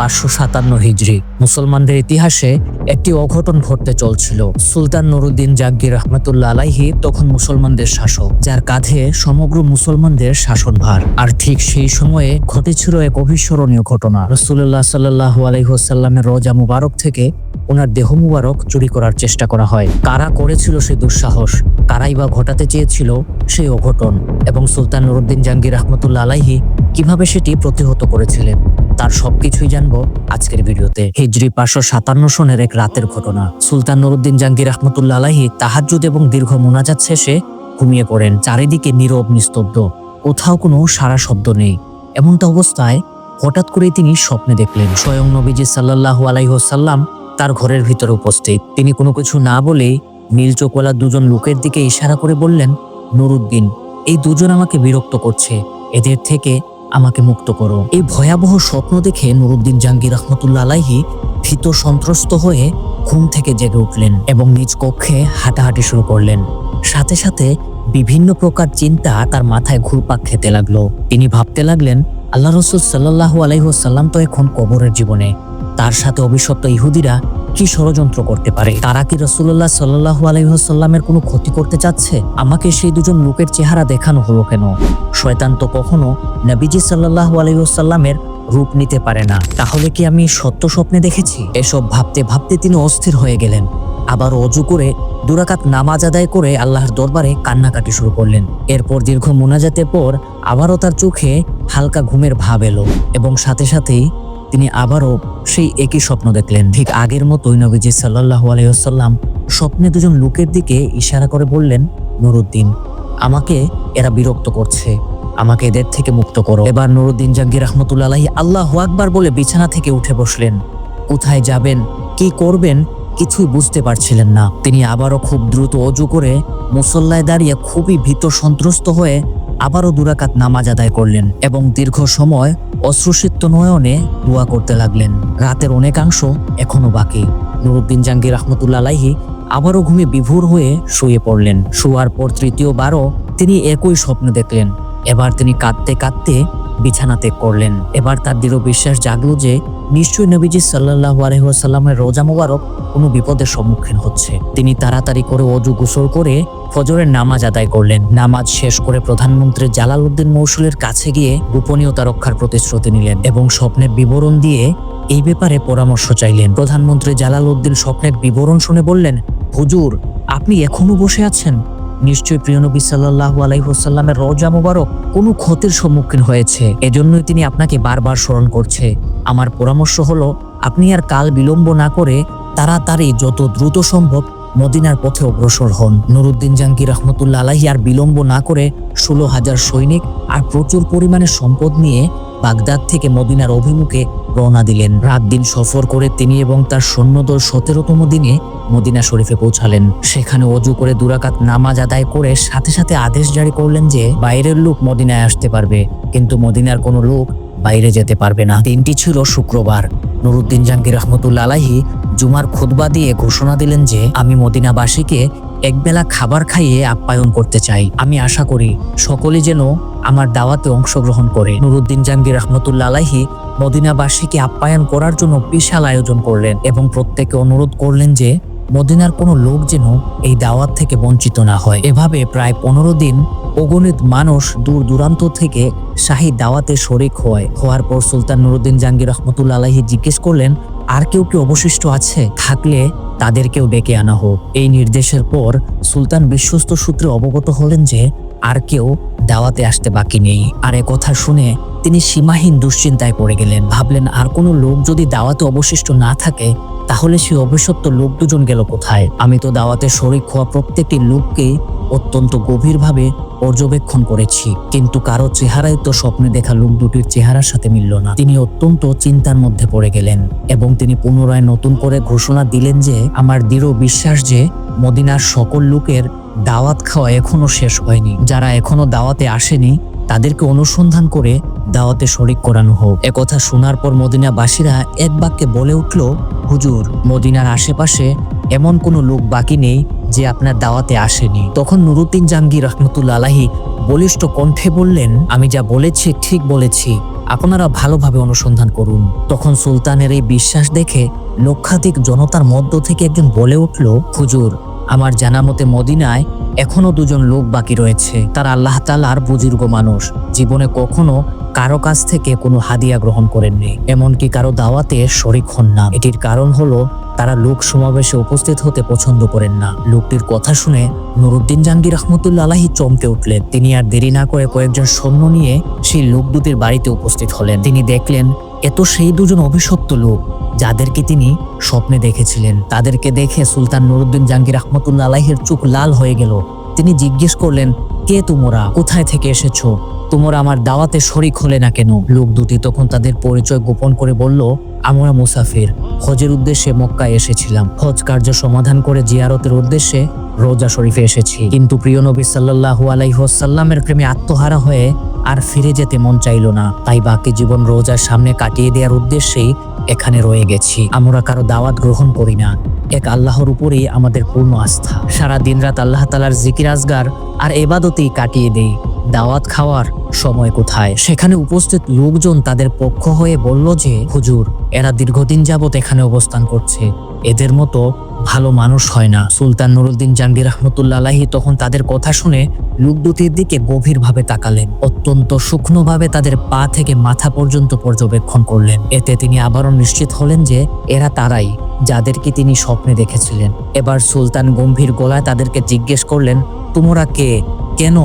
পাঁচশো সাতান্ন হিজড়ি মুসলমানদের ইতিহাসে একটি অঘটন ঘটতে চলছিল। সুলতান নুরুদ্দিন জাগির রহমতুল্লাহ আলাইহি তখন মুসলমানদের শাসক, যার কাঁধে সমগ্র মুসলমানদের শাসনভার। আর ঠিক সেই সময়ে ঘটেছিল এক অবিস্মরণীয় ঘটনা। রসুল্লাহ সাল্লাহ আলাইসাল্লামের রোজা মুবারক থেকে ওনার দেহ মুবারক চুরি করার চেষ্টা করা হয়। কারা করেছিল সেই দুঃসাহস, কারাই বা ঘটাতে চেয়েছিল সেই অঘটন, এবং সুলতান নুরুদ্দিন জাহাঙ্গীর রহমতুল্লাহ আলাইহি কীভাবে সেটি প্রতিহত করেছিলেন? তার সবকিছুই জানব আজকের ভিডিওতে। হিজরি পাঁচশো সাতান্ন সনের এক রাতের ঘটনা। সুলতান নুরুদ্দিন জাহাঙ্গীর রহমতুল্লাহ আলাহি তাহাজ্জুদ এবং দীর্ঘ মোনাজাত শেষে ঘুমিয়ে পড়েন। চারিদিকে নীরব, নিস্তব্ধ। কোথাও কোনো সারা শব্দ নেই। এমনটা অবস্থায় হঠাৎ করে তিনি স্বপ্নে দেখলেন। স্বয়ং নবীজি সাল্লাহু আলাইহসাল্লাম তার ঘরের ভিতরে উপস্থিত। তিনি কোনো কিছু না বলেই নীল চোখওয়ালা দুজন লোকের দিকে ইশারা করে বললেন, নুরুদ্দিন, এই দুজন আমাকে বিরক্ত করছে। এদের থেকে আমাকে মুক্ত করো। এই ভয়াবহ স্বপ্ন দেখে নুরুদ্দিন জাহাঙ্গীর রহমতুল্লা আলাহি ভীত সন্ত্রস্ত হয়ে ঘুম থেকে জেগে উঠলেন এবং নিজ কক্ষে হাঁটাহাঁটি শুরু করলেন। সাথে সাথে বিভিন্ন প্রকার চিন্তা তার মাথায় ঘুরপাক খেতে লাগল। তিনি ভাবতে লাগলেন, আল্লাহ রসুল সাল্লাহু আলাইসাল্লাম তো এখন কবরের জীবনে। তার সাথে অভিশপ্ত ইহুদিরা কি ষড়যন্ত্র করতে পারে? তারা কি রসুল্লাহ সাল্লাহু আলহিহাস্লামের কোনো ক্ষতি করতে চাচ্ছে? আমাকে সেই দুজন লোকের চেহারা দেখানো হলো কেন? শয়তান তো কখনো নবীজি সাল্লাহু আলহিহাস্লামের রূপ নিতে পারে না। তাহলে কি আমি সত্য স্বপ্নে দেখেছি? এসব ভাবতে ভাবতে তিনি অস্থির হয়ে গেলেন। আবার অজু করে দুরাকাত নামাজ আদায় করে আল্লাহর দরবারে কান্নাকাটি শুরু করলেন। এরপর দীর্ঘ মোনাজাতের পর আবারও তার চোখে হালকা ঘুমের ভাব এলো এবং সাথে সাথেই তিনি আবারও সেই একই স্বপ্ন দেখলেন। ঠিক আগের মতোই নবীজি সাল্লাহ আলাইসাল্লাম স্বপ্নে দুজন লোকের দিকে ইশারা করে বললেন, নুরুদ্দিন, আমাকে এরা বিরক্ত করছে। আমাকে এদের থেকে মুক্ত করো। এবার নুরুদ্দিন জাঙ্গির রহমতুল্লাহ আল্লাহ আকবার বলে বিছানা থেকে উঠে বসলেন। কোথায় যাবেন? কি করবেন? কিছুই বুঝতে পারছিলেন না। তিনি আবারও খুব দ্রুত অজু করে মুসল্লায় দাঁড়িয়ে খুবই ভীত সন্ত্রস্ত হয়ে আবারও দুরাকাত নামাজ আদায় করলেন এবং দীর্ঘ সময় অশ্রুসিক্ত নয়নে দোয়া করতে লাগলেন। রাতের অনেকাংশ এখনও বাকি। নুরুদ্দিন জাঙ্গির রহমতুল্লা আবারও ঘুমে বিভোর হয়ে শুয়ে পড়লেন। শোয়ার পর তৃতীয়বারও তিনি একই স্বপ্ন দেখলেন। এবার তিনি কাঁদতে কাঁদতে বিছানা ত্যাগ করলেন। এবার তার দৃঢ় বিশ্বাস জাগলো যে নিশ্চয়ই নবীজি সাল্লাহ আলহিহাসাল্লামের রোজা মোবারক কোনো বিপদের সম্মুখীন হচ্ছে। তিনি তাড়াতাড়ি করে অজু গোসল করে ফজরের নামাজ আদায় করলেন। নামাজ শেষ করে প্রধানমন্ত্রী জালাল উদ্দিন মৌসুলের কাছে গিয়ে গোপনীয়তা রক্ষার প্রতিশ্রুতি নিলেন এবং স্বপ্নের বিবরণ দিয়ে এই ব্যাপারে পরামর্শ চাইলেন। প্রধানমন্ত্রী জালাল উদ্দিন স্বপ্নের বিবরণ শুনে বললেন, হুজুর, আপনি এখনও বসে আছেন? নিশ্চয়ই প্রিয় নবী সাল্লাহ আলাইসাল্লামের রোজা মুবারক কোনো ক্ষতির সম্মুখীন হয়েছে। এজন্যই তিনি আপনাকে বারবার স্মরণ করছে। আমার পরামর্শ হলো, আপনি আর কাল বিলম্ব না করে তাড়াতাড়ি যত দ্রুত সম্ভব মদিনার পথে অগ্রসর হন। নুরুদ্দিন জাহাঙ্গীর রহমতুল্লা আলাহি আর বিলম্ব না করে ষোলো হাজার সৈনিক আর প্রচুর পরিমাণে সম্পদ নিয়ে বাগদাদ থেকে মদিনার অভিমুখে রওনা দিলেন। রাত দিন সফর করে তিনি এবং তার সৈন্যদল সতেরোতম দিনে মদিনা শরীফে পৌঁছালেন। সেখানে অজু করে দুরাকাত নামাজ আদায় করে সাথে সাথে আদেশ জারি করলেন যে বাইরের লোক মদিনায় আসতে পারবে, কিন্তু মদিনার কোনো লোক বাইরে যেতে পারবে না। দিনটি ছিল শুক্রবার। নুরুদ্দিন জাহাঙ্গীর রহমতুল্লা আলাহি জুমার খুতবা দিয়ে ঘোষণা দিলেন যে, আমি মদিনাবাসীকে একবেলা খাবার খাইয়ে আপ্যায়ন করতে চাই। আমি আশা করি সকলে যেন আমার দাওয়াতে অংশগ্রহণ করে। নুরুদ্দিন জাহাঙ্গীর রহমতুল্লা আলাহি মদিনাবাসীকে আপ্যায়ন করার জন্য বিশাল আয়োজন করলেন এবং প্রত্যেকে অনুরোধ করলেন যে মদিনার কোনো লোক যেন এই দাওয়াত থেকে বঞ্চিত না হয়। এভাবে প্রায় পনেরো দিন অগণিত মানুষ দূর দূরান্ত থেকে শাহী দাওয়াতে শরিক হয়। হওয়ার পর সুলতান নুরুদ্দিন জাহাঙ্গীর রহমতুল্লা আলাহি জিজ্ঞেস করলেন, আর কেউ কি অবশিষ্ট আছে? থাকলে তাদেরকেও ডেকে আনা হোক। এই নির্দেশের পর সুলতান বিশ্বস্ত সূত্রে অবগত হলেন যে আর কেউ দাওয়াতে আসতে বাকি নেই। আর এ কথা শুনে তিনি সীমাহীন দুশ্চিন্তায় পড়ে গেলেন। ভাবলেন, আর কোনো লোক যদি দাওয়াতে অবশিষ্ট না থাকে, তাহলে সে অভিশপ্ত লোক দুজন গেল কোথায়? আমি তো দাওয়াতে শরিক হওয়া প্রত্যেকটি লোককে অত্যন্ত গভীরভাবে পর্যবেক্ষণ করেছি। কিন্তু কারও চেহারায় তো স্বপ্নে দেখা লোক দুটির চেহারার সাথে মিলল না। তিনি অত্যন্ত চিন্তার মধ্যে পড়ে গেলেন এবং তিনি পুনরায় নতুন করে ঘোষণা দিলেন যে, আমার দৃঢ় বিশ্বাস যে, মদিনার সকল লোকের দাওয়াত খাওয়া এখনও শেষ হয়নি। যারা এখনও দাওয়াতে আসেনি, তাদেরকে অনুসন্ধান করে দাওয়াতে শরিক করানো হোক। একথা শোনার পর মদিনাবাসীরা এক বাক্যে বলে উঠল, হুজুর, মদিনার আশেপাশে এমন কোনো লোক বাকি নেই যে আপনার দাওয়াতে আসেনি। তখন নুরুদ্দিন জাহাঙ্গীর রহমতুল্লা আলাহি বলিষ্ঠ কণ্ঠে বললেন, আমি যা বলেছি, ঠিক বলেছি। আপনারা ভালোভাবে অনুসন্ধান করুন। তখন সুলতানের এই বিশ্বাস দেখে লক্ষাধিক জনতার মধ্য থেকে একজন বলে উঠল, হুজুর আমার জানা মতে মদিনায় এখনও দুজন লোক বাকি রয়েছে। তারা আল্লাহ তালার বুজুর্গ মানুষ। জীবনে কখনো কারও কাছ থেকে কোনো হাদিয়া গ্রহণ করেননি। এমনকি কারও দাওয়াতে শরিক হন না। এটির কারণ হলো তারা লোক সমাবেশে উপস্থিত হতে পছন্দ করেন না। লোকটির কথা শুনে নুরুদ্দিন জাহাঙ্গীর রহমতুল্লা আলাহি চমকে উঠলেন। তিনি আর দেরি না করে কয়েকজন সৈন্য নিয়ে সেই লোক দুটির বাড়িতে উপস্থিত হলেন। তিনি দেখলেন এত সেই দুজন অভিশপ্ত লোক। যাদেরকে তিনি স্বপ্নে দেখেছিলেন, তাদেরকে দেখে সুলতান নুরুদ্দিন জাহাঙ্গীর রহমতুল্লা আলাহের চোখ লাল হয়ে গেল। তিনি জিজ্ঞেস করলেন, কে তোমরা? কোথায় থেকে এসেছ? তোমরা আমার দাওয়াতে শরিক হলে না কেন? লোক দুটি তখন তাদের পরিচয় গোপন করে বলল, আমরা মুসাফির। হজের উদ্দেশ্যে মক্কায় এসেছিলাম। হজ কার্য সমাধান করে জিয়ারতের উদ্দেশ্যে রোজা শরীফে এসেছি। কিন্তু প্রিয় নবী সাল্লাহু আলাইহসাল্লামের প্রেমে আত্মহারা হয়ে আর ফিরে যেতে মন চাইল না। তাই বাকি জীবন রোজার সামনে কাটিয়ে দেওয়ার উদ্দেশ্যেই এখানে রয়ে গেছি। আমরা কারও দাওয়াত গ্রহণ করি না। এক আল্লাহর উপরেই আমাদের পূর্ণ আস্থা। সারা দিন রাত আল্লাহ তালার জিকির আজগার আর এবাদতেই কাটিয়ে দেই। দাওয়াত খাওয়ার সময় কোথায়? সেখানে উপস্থিত লোকজন তাদের পক্ষ হয়ে বলল যে, হুজুর, এরা দীর্ঘদিন যাবত এখানে অবস্থান করছে। এদের মতো ভালো মানুষ হয় না। সুলতান নুরুদ্দিন জাহাঙ্গীর রহমতুল্লা তখন তাদের কথা শুনে লোক দুটির দিকে গভীরভাবে তাকালেন। অত্যন্ত সূক্ষ্মভাবে তাদের পা থেকে মাথা পর্যন্ত পর্যবেক্ষণ করলেন। এতে তিনি আবারও নিশ্চিত হলেন যে, এরা তারাই, যাদেরকে তিনি স্বপ্নে দেখেছিলেন। এবার সুলতান গম্ভীর গলায় তাদেরকে জিজ্ঞেস করলেন, তোমরা কে? কেন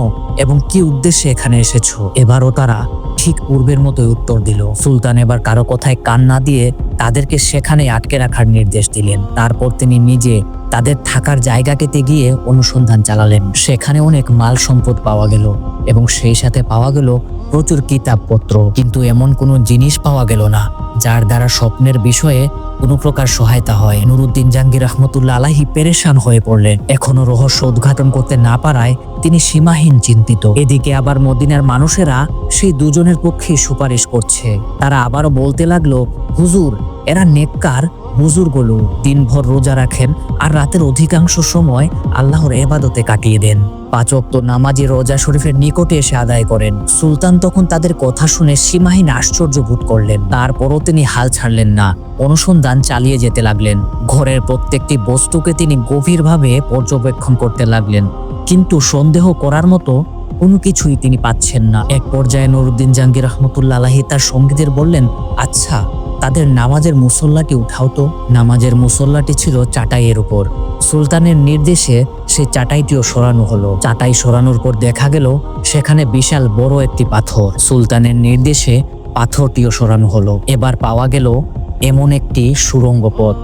এবং কি উদ্দেশ্যে এখানে এসেছ? এবারও তারা ঠিক পূর্বের মতোই উত্তর দিল। সুলতান এবার কারও কথায় কান না দিয়ে তাদেরকে সেখানে আটকে রাখার নির্দেশ দিলেন। তারপর তিনি নিজে তাদের থাকার জায়গাকেতে গিয়ে অনুসন্ধান চালালেন। সেখানে অনেক মাল সম্পদ পাওয়া গেল এবং সেই সাথে পাওয়া গেল প্রচুর কিতাবপত্র, কিন্তু এমন কোনো জিনিস পাওয়া গেল না, যার দ্বারা স্বপ্নের বিষয়ে কোনো প্রকার সহায়তা হয়। নুরুদ্দিন জাহাঙ্গীর রহমতুল্লাহ আলাহি পেরেশান হয়ে পড়লেন। এখনও রহস্য উদ্ঘাটন করতে না পারায় তিনি সীমাহীন চিন্তিত। এদিকে আবার মদিনার মানুষেরা সেই দুজনের পক্ষে সুপারিশ করছে। তারা আবারও বলতে লাগল, হুজুর, এরা নেককার বুজুর্গলো দিনভর রোজা রাখেন আর রাতের অধিকাংশ সময় আল্লাহর এবাদতে কাটিয়ে দেন। পাঁচ অক্ত নামাজি রোজা শরীফের নিকটে এসে আদায় করেন। সুলতান তখন তাদের কথা শুনে সীমাহীন আশ্চর্য বোধ করলেন। তারপরও তিনি হাল ছাড়লেন না, অনুসন্ধান চালিয়ে যেতে লাগলেন। ঘরের প্রত্যেকটি বস্তুকে তিনি গভীরভাবে পর্যবেক্ষণ করতে লাগলেন। কিন্তু সন্দেহ করার মতো কোনো কিছুই তিনি পাচ্ছেন না। এক পর্যায়ে নুরুদ্দিন জাহাঙ্গীর রহমতুল্লা আলাহি তার সঙ্গীদের বললেন আচ্ছা তাদের নামাজের মুসল্লাটি উঠাও তো। নামাজের মুসল্লাটি ছিল চাটাইয়ের উপর। সুলতানের নির্দেশে সে চাটাইটিও সরানো হলো। চাটাই সরানোর পর দেখা গেল, সেখানে বিশাল বড় একটি পাথর। সুলতানের নির্দেশে পাথরটিও সরানো হলো। এবার পাওয়া গেল এমন একটি সুরঙ্গ পথ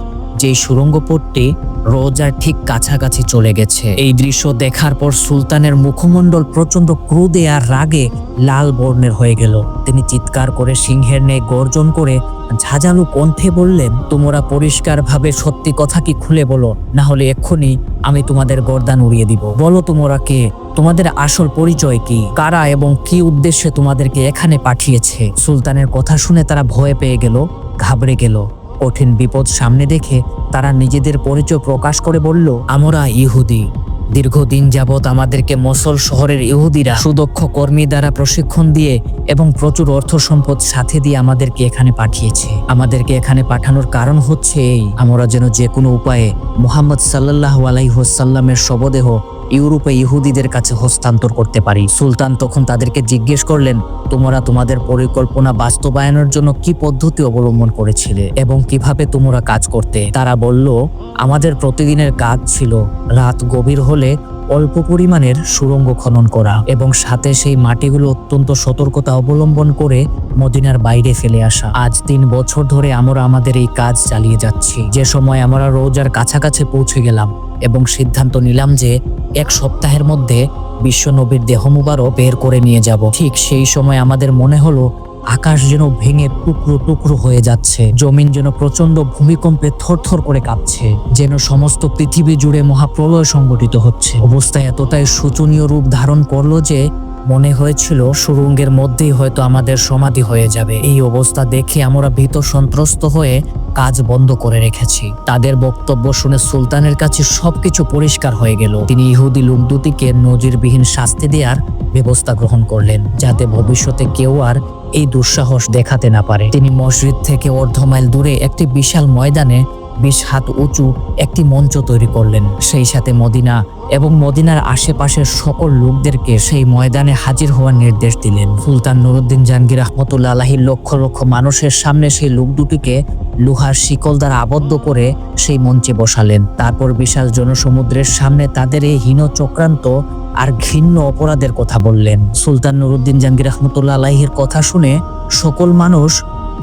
যেই সুরঙ্গ পথটি রোজার ঠিক কাছাকাছি চলে গেছে। এই দৃশ্য দেখার পর সুলতানের মুখমণ্ডল প্রচণ্ড ক্রোধে আর রাগে লাল বর্ণের হয়ে গেল। তিনি চিৎকার করে সিংহের ন্যায় গর্জন করে ঝাঁঝালু কণ্ঠে বললেন, তোমরা পরিষ্কারভাবে সত্যি কথা কি খুলে বলো? না হলে এক্ষুনি আমি তোমাদের গর্দান উড়িয়ে দিব। বলো তোমরা কে? তোমাদের আসল পরিচয় কি? কারা এবং কি উদ্দেশ্যে তোমাদেরকে এখানে পাঠিয়েছে? সুলতানের কথা শুনে তারা ভয় পেয়ে গেল, ঘাবড়ে গেল। কঠিন বিপদ সামনে দেখে তারা নিজেদের পরিচয় প্রকাশ করে বলল, আমরা ইহুদি। দীর্ঘদিন যাবৎ আমাদেরকে মসল শহরের ইহুদিরা সুদক্ষ কর্মী দ্বারা প্রশিক্ষণ দিয়ে এবং প্রচুর অর্থ সম্পদ সাথে দিয়ে আমাদেরকে এখানে পাঠিয়েছে। আমাদেরকে এখানে পাঠানোর কারণ হচ্ছে এই, আমরা যেন যে কোনো উপায়ে মোহাম্মদ সাল্লাহ আলাইহসাল্লামের শবদেহ ইউরোপে ইহুদিদের কাছে হস্তান্তর করতে পারি। সুলতান তখন তাদেরকে জিজ্ঞেস করলেন, তোমরা তোমাদের পরিকল্পনা বাস্তবায়নের জন্য কি পদ্ধতি অবলম্বন করেছিলে এবং কীভাবে তোমরা কাজ করতে? তারা বলল, আমাদের প্রতিদিনের কাজ ছিল রাত গভীর হলে অল্প পরিমাণের সুড়ঙ্গ খনন করা এবং সাথে সেই মাটিগুলো অত্যন্ত সতর্কতা অবলম্বন করে মদিনার বাইরে ফেলে আসা। আজ তিন বছর ধরে আমরা আমাদের এই কাজ চালিয়ে যাচ্ছি। যে সময় আমরা রোজার কাছাকাছি পৌঁছে গেলাম এবং সিদ্ধান্ত নিলাম যে এক সপ্তাহের মধ্যে বিশ্বনবীর দেহ মুবারক বের করে নিয়ে যাব। ঠিক সেই সময় আমাদের মনে হলো আকাশ যেন ভেঙে টুকরো টুকরো হয়ে যাচ্ছে। জমিন যেন প্রচণ্ড ভূমিকম্পে থরথর করে কাঁপছে। যেন সমস্ত পৃথিবী জুড়ে মহাপ্রলয় সংগঠিত হচ্ছে। অবস্থা এতটাই শোচনীয় রূপ ধারণ করল যে মনে হয়েছিল সুরঙ্গের মধ্যেই হয়তো আমাদের সমাধি হয়ে যাবে। এই অবস্থা দেখে আমরা ভীত সন্ত্রস্ত হয়ে কাজ বন্ধ করে রেখেছি। তাদের বক্তব্য শুনে সুলতানের কাছে সবকিছু পরিষ্কার হয়ে গেল। তিনি ইহুদি লোক দুটিকে নজিরবিহীন শাস্তি দেওয়ার ব্যবস্থা গ্রহণ করলেন, যাতে ভবিষ্যতে কেউ আর এই দুঃসাহস দেখাতে না পারে। তিনি মসজিদ থেকে অর্ধ মাইল দূরে একটি বিশাল ময়দানে বিশ হাত উঁচু একটি মঞ্চ তৈরি করলেন। সেই সাথে মদিনা এবং মদিনার আশেপাশের সকল লোকদেরকে সেই ময়দানে হাজির হওয়ার নির্দেশ দিলেন। সুলতান নুরুদ্দিন জাহাঙ্গীর রহমতুল্লা আলাহির লক্ষ লক্ষ মানুষের সামনে সেই লোক দুটিকে লোহার শিকল দ্বারা আবদ্ধ করে সেই মঞ্চে বসালেন। তারপর বিশাল জনসমুদ্রের সামনে তাদের এই হীন চক্রান্ত আর ঘৃণ্য অপরাধের কথা বললেন। সুলতান নুরুদ্দিন জাহাঙ্গীর রহমতুল্লা আলাহির কথা শুনে সকল মানুষ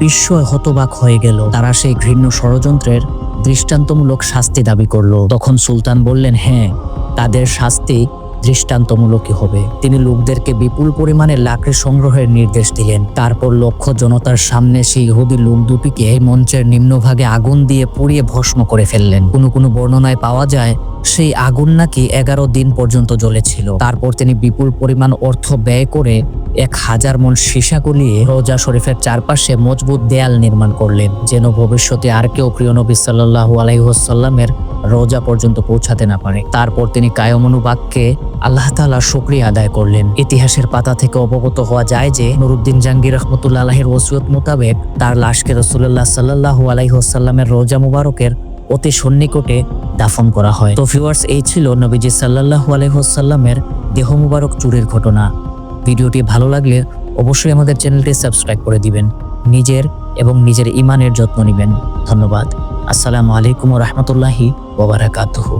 বিস্ময় হতবাক হয়ে গেল। তারা সেই ঘৃণ্য ষড়যন্ত্রের দৃষ্টান্তমূলক শাস্তি দাবি করল। তখন সুলতান বললেন হ্যাঁ তাদের শাস্তি দৃষ্টান্তমূলকই হবে। তিনি লোকদেরকে বিপুল পরিমাণে লাকড়ি সংগ্রহের নির্দেশ দিলেন। তারপর লক্ষ জনতার সামনে সেই ইহুদি লোক দুটিকে মঞ্চের নিম্নভাগে আগুন দিয়ে পুড়িয়ে ভস্ম করে ফেললেন। কোনো কোনো বর্ণনায় পাওয়া যায় সেই আগুন নাকি এগারো দিন পর্যন্ত জ্বলেছিল। তারপর তিনি বিপুল পরিমাণ অর্থ ব্যয় করে এক হাজার মন সীসা গলিয়ে রোজা শরীফের চারপাশে মজবুত দেয়াল নির্মাণ করলেন, যেন ভবিষ্যতে আর কেউ প্রিয় নবী সাল্লাহু আলাইসাল্লামের রোজা পর্যন্ত পৌঁছাতে না পারে। তারপর তিনি কায়মনুবাগকে আল্লাহ তাআলা শুক্রিয়া আদায় করলেন। ইতিহাসের পাতা থেকে অবগত হওয়া যায় যে নুরুদ্দিন জাহাঙ্গীর রহমতুল্লাহ আলাহের ওসিয়ত মোতাবেক তার লাশকে রসুল্লাহ সাল্লাহু আলাইসাল্লামের রোজা মুবারকের অতি সন্নিকটে দাফন করা হয়। তো ভিউয়ার্স এই ছিল নবীজি সাল্লাহু আলহ্লামের দেহ মুবারক চুরির ঘটনা। ভিডিওটি ভালো লাগলে অবশ্যই আমাদের চ্যানেলটি সাবস্ক্রাইব করে দিবেন। নিজের এবং নিজের ইমানের যত্ন নেবেন। ধন্যবাদ। আসসালামু আলাইকুম রহমতুল্লাহি ওবরাকাতুহু